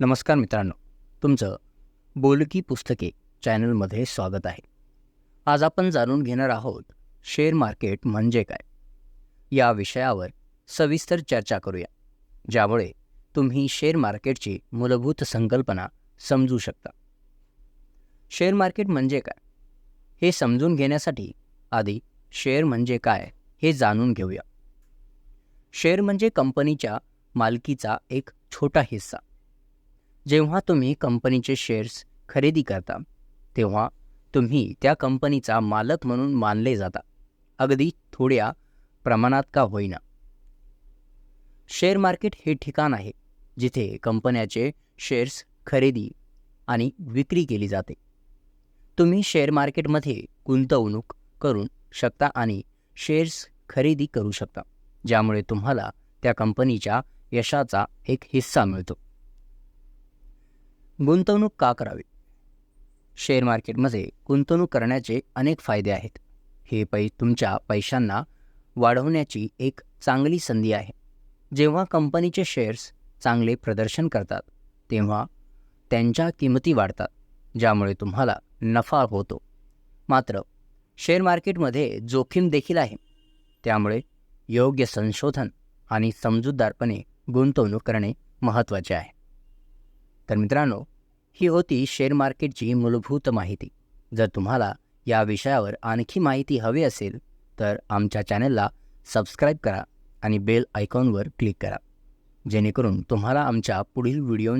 नमस्कार मित्रांनो तुमचं बोलकी पुस्तके चॅनलमध्ये स्वागत आहे. आज आपण जाणून घेणार आहोत शेअर मार्केट म्हणजे काय? या विषयावर सविस्तर चर्चा करूया ज्यामुळे तुम्ही शेअर मार्केटची मूलभूत संकल्पना समजू शकता. शेअर मार्केट म्हणजे काय? हे समजून घेण्यासाठी आधी शेअर म्हणजे काय हे जाणून घेऊया. शेअर म्हणजे कंपनीच्या मालकीचा एक छोटा हिस्सा. जेव्हा तुम्ही कंपनीचे शेअर्स खरेदी करता तेव्हा तुम्ही त्या कंपनीचा मालक म्हणून मानले जाता. अगदी थोड्या प्रमाणात का होईना. शेअर मार्केट हे ठिकाण आहे जिथे कंपन्याचे शेअर्स खरेदी आणि विक्री केली जाते. तुम्ही शेअर मार्केटमध्ये गुंतवणूक करू शकता आणि शेअर्स खरेदी करू शकता ज्यामुळे तुम्हाला त्या कंपनीच्या यशाचा एक हिस्सा मिळतो. गुंतवणूक का करावी? शेअर मार्केटमध्ये गुंतवणूक करण्याचे अनेक फायदे आहेत. हे पै तुमच्या पैशांना वाढवण्याची एक चांगली संधी आहे. जेव्हा कंपनीचे शेअर्स चांगले प्रदर्शन करतात तेव्हा त्यांच्या किंमती वाढतात ज्यामुळे तुम्हाला नफा होतो. मात्र शेअर मार्केटमध्ये जोखीम देखील आहे. त्यामुळे योग्य संशोधन आणि समजूतदारपणे गुंतवणूक करणे महत्त्वाचे आहे. तर मित्रांनो ही होती शेअर मार्केटची मूलभूत माहिती. जर तुम्हाला या विषयावर आणखी माहिती हवी असेल तर आमच्या चॅनलला सबस्क्राईब करा आणि बेल आयकॉनवर क्लिक करा. जेणेकरून तुम्हाला आमच्या पुढील व्हिडिओ